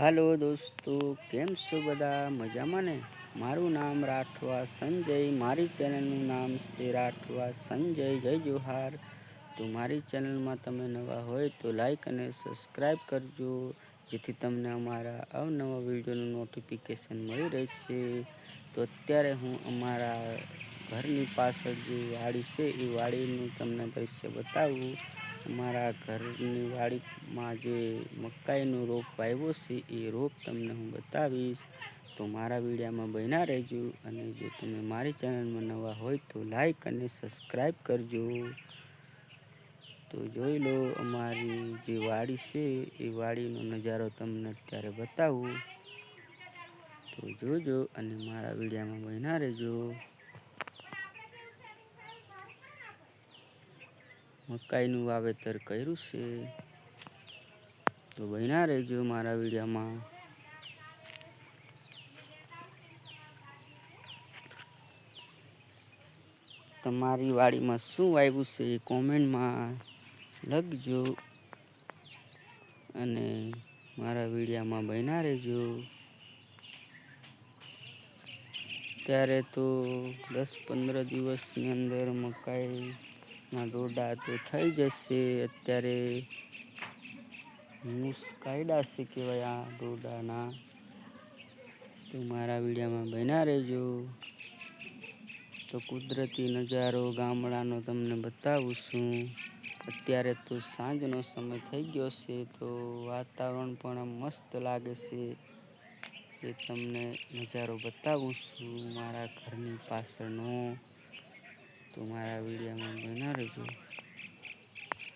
હાલો દોસ્તો, કેમ છો બધા? મજામાં ને? મારું નામ રાઠવા સંજય, મારી ચેનલનું નામ છે રાઠવા સંજય. જય જોહાર. તો મારી ચેનલમાં તમે નવા હોય તો લાઈક અને સબસ્ક્રાઈબ કરજો, જેથી તમને અમારા અવનવા વિડીયોનું નોટિફિકેશન મળી રહેશે. તો અત્યારે હું અમારા ઘરની પાછળ જે વાડી છે, એ વાડીનું તમને દ્રશ્ય બતાવું. અમારા ઘરની વાડીમાં જે મકાઈનો રોપ વાવ્યો છે, એ રોપ તમને હું બતાવીશ. તો મારા વિડીયામાં બન્યા રહેજો અને જો તમે મારી ચેનલમાં નવા હોય તો લાઈક અને સબસ્ક્રાઈબ કરજો. તો જોઈ લો અમારી જે વાડી છે, એ વાડીનો નજારો તમને અત્યારે બતાવું. તો જોજો અને મારા વિડીયામાં બન્યા રહેજો. મકાઈનું વાવેતર કર્યું છે. તો બન્યા રહેજો મારા વિડીયામાં. તમારી વાડીમાં શું વાવ્યું છે એ કોમેન્ટમાં લખજો અને મારા વિડીયામાં બન્યા રહેજો. ત્યારે તો દસ પંદર દિવસની અંદર મકાઈના ડોડા તો થઈ જશે. અત્યારે મૂસ છે કહેવાય આ દોરડાના. તો મારા વિડીયામાં બન્યા રહેજો. તો કુદરતી નજારો ગામડાનો તમને બતાવું છું. અત્યારે તો સાંજનો સમય થઈ ગયો છે, તો વાતાવરણ પણ મસ્ત લાગે છે. એ તમને નજારો બતાવું છું મારા ઘરની પાછળનો. તો મારા વિડીયોમાં બન્યા રહેજો